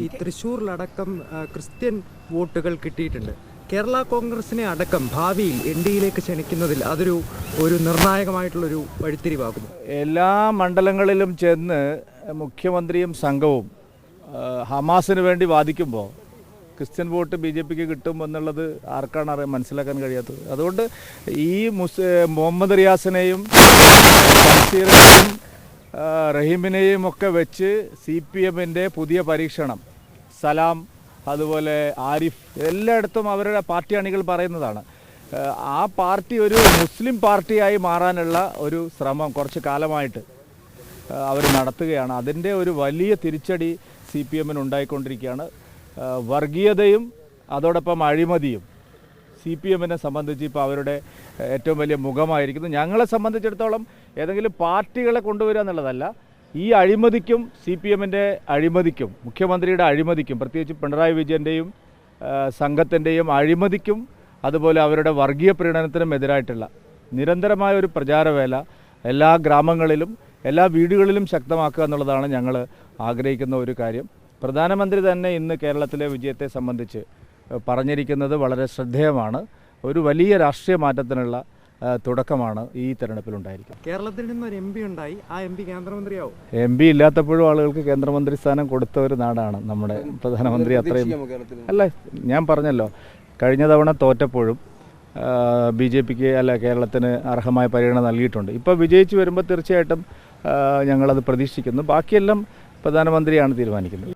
ഈ തൃശ്ശൂരിലടക്കം ക്രിസ്ത്യൻ വോട്ടുകൾ കിട്ടിയിട്ടുണ്ട്. കേരള കോൺഗ്രസിനെ അടക്കം ഭാവിയിൽ എൻ ഡിയിലേക്ക് ക്ഷണിക്കുന്നതിൽ അതൊരു ഒരു നിർണായകമായിട്ടുള്ളൊരു വഴിത്തിരിവാകുന്നു. എല്ലാ മണ്ഡലങ്ങളിലും ചെന്ന് മുഖ്യമന്ത്രിയും സംഘവും ഹമാസിന് വേണ്ടി വാദിക്കുമ്പോൾ ക്രിസ്ത്യൻ വോട്ട് ബി ജെ പിക്ക് കിട്ടും എന്നുള്ളത് ആർക്കാണ് അറിയാൻ മനസ്സിലാക്കാൻ കഴിയാത്തത്. അതുകൊണ്ട് ഈ മുസ് മുഹമ്മദ് റിയാസിനെയും റഹീമിനെയും ഒക്കെ വെച്ച് സി പി എമ്മിന്റെ പുതിയ പരീക്ഷണം. സലാം അതുപോലെ ആരിഫ് എല്ലായിടത്തും അവരുടെ പാർട്ടി അണികൾ പറയുന്നതാണ്. ആ പാർട്ടി ഒരു മുസ്ലിം പാർട്ടിയായി മാറാനുള്ള ഒരു ശ്രമം കുറച്ച് കാലമായിട്ട് അവർ നടത്തുകയാണ്. അതിന്റെ ഒരു വലിയ തിരിച്ചടി സി പി എമ്മിന് ഉണ്ടായിക്കൊണ്ടിരിക്കുകയാണ്. വർഗീയതയും അതോടൊപ്പം അഴിമതിയും സി പി എമ്മിനെ സംബന്ധിച്ച് ഇപ്പോൾ അവരുടെ ഏറ്റവും വലിയ മുഖമായിരിക്കുന്നു. ഞങ്ങളെ സംബന്ധിച്ചിടത്തോളം ഏതെങ്കിലും പാർട്ടികളെ കൊണ്ടുവരിക എന്നുള്ളതല്ല ഈ അഴിമതിക്കും സി പി എമ്മിന്റെ അഴിമതിക്കും മുഖ്യമന്ത്രിയുടെ അഴിമതിക്കും പ്രത്യേകിച്ച് പിണറായി വിജയന്റെയും സംഘത്തിന്റെയും അഴിമതിക്കും അതുപോലെ അവരുടെ വർഗീയ പ്രീണനത്തിനും എതിരായിട്ടുള്ള നിരന്തരമായ ഒരു പ്രചാരവേല എല്ലാ ഗ്രാമങ്ങളിലും എല്ലാ വീടുകളിലും ശക്തമാക്കുക എന്നുള്ളതാണ് ഞങ്ങൾ ആഗ്രഹിക്കുന്ന ഒരു കാര്യം. പ്രധാനമന്ത്രി തന്നെ ഇന്ന് കേരളത്തിലെ വിജയത്തെ സംബന്ധിച്ച് പറഞ്ഞിരിക്കുന്നത് വളരെ ശ്രദ്ധേയമാണ്. ഒരു വലിയ രാഷ്ട്രീയ മാറ്റത്തിനുള്ള തുടക്കമാണ് ഈ തെരഞ്ഞെടുപ്പിലുണ്ടായിരിക്കുന്നത്. കേരളത്തിൽ നിന്ന് ഒരു എം പി ഉണ്ടായി. ആ എം പി കേന്ദ്രമന്ത്രിയാവും. എം പി ഇല്ലാത്തപ്പോഴും ആളുകൾക്ക് കേന്ദ്രമന്ത്രി സ്ഥാനം കൊടുത്ത ഒരു നാടാണ് നമ്മുടെ പ്രധാനമന്ത്രി അത്രയും അല്ല ഞാൻ പറഞ്ഞല്ലോ കഴിഞ്ഞ തവണ തോറ്റപ്പോഴും ബി ജെ പിക്ക് അല്ല കേരളത്തിന് അർഹമായ പരിഗണന നൽകിയിട്ടുണ്ട്. ഇപ്പോൾ വിജയിച്ചു വരുമ്പോൾ തീർച്ചയായിട്ടും ഞങ്ങളത് പ്രതീക്ഷിക്കുന്നു. ബാക്കിയെല്ലാം പ്രധാനമന്ത്രിയാണ് തീരുമാനിക്കുന്നത്.